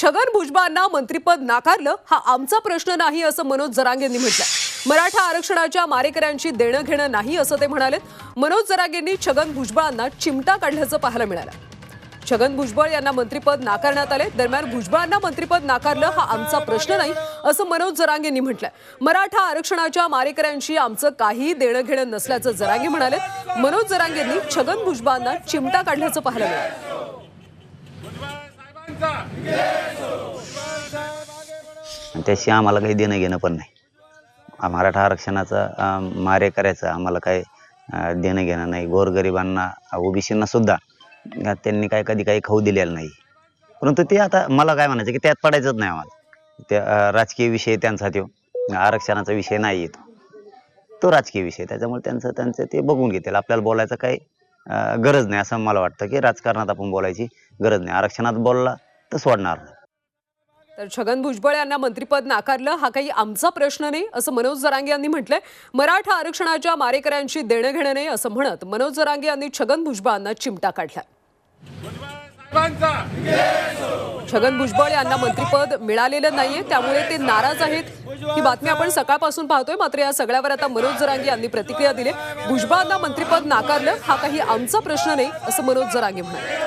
छगन भुजबळांना मंत्रिपद नाकारलं हा आमचा प्रश्न नाही असं मनोज जरांगेंनी म्हटलं मराठा आरक्षणाच्या मारेकऱ्यांची देणं घेणं नाही असं ते म्हणाले मनोज जरांगेंनी छगन भुजबळांना चिमटा काढल्याचं पाहायला मिळालं. छगन भुजबळ यांना मंत्रिपद नाकारण्यात आले. दरम्यान भुजबळांना मंत्रिपद नाकारलं हा आमचा प्रश्न नाही असं मनोज जरांगेंनी म्हटलंय. मराठा आरक्षणाच्या मारेकऱ्यांशी आमचं काही देणं घेणं नसल्याचं जरांगे म्हणाले मनोज जरांगेंनी छगन भुजबळांना चिमटा काढल्याचं पाहायला मिळालं. आणि त्याशी आम्हाला काही देणं घेणं पण नाही. मराठा आरक्षणाचं मारे करायचं आम्हाला काही देणं घेणं नाही. गोरगरिबांना ओबीसींना सुद्धा त्यांनी काय कधी काही खाऊ दिलेलं नाही. परंतु ते आता मला काय म्हणायचं की त्यात पडायचंच नाही आम्हाला. त्या राजकीय विषय त्यांचा तो आरक्षणाचा विषय नाही येतो तो. राजकीय विषय त्याच्यामुळे त्यांचं त्यांचं ते बघून घेतील. आपल्याला बोलायचं काही गरज नाही. असं मला वाटतं की राजकारणात आपण बोलायची गरज नाही. आरक्षणात बोलला तर सोडणार. नाही तर छगन भुजबळ यांना मंत्रिपद नाकारलं हा काही आमचा प्रश्न नाही असं मनोज जरांगे यांनी म्हटलंय. मराठा आरक्षणाच्या मारेकऱ्यांशी देणं घेणं नाही असं म्हणत मनोज जरांगे यांनी छगन भुजबळांना चिमटा काढला छगन भुजबळ यांना मंत्रिपद मिळालेलं नाहीये त्यामुळे ते नाराज आहेत. ही बातमी आपण सकाळपासून पाहतोय मात्र या सगळ्यावर आता मनोज जरांगे यांनी प्रतिक्रिया दिली. भुजबळांना मंत्रिपद नाकारलं हा काही आमचा प्रश्न नाही असं मनोज जरांगे म्हणाले.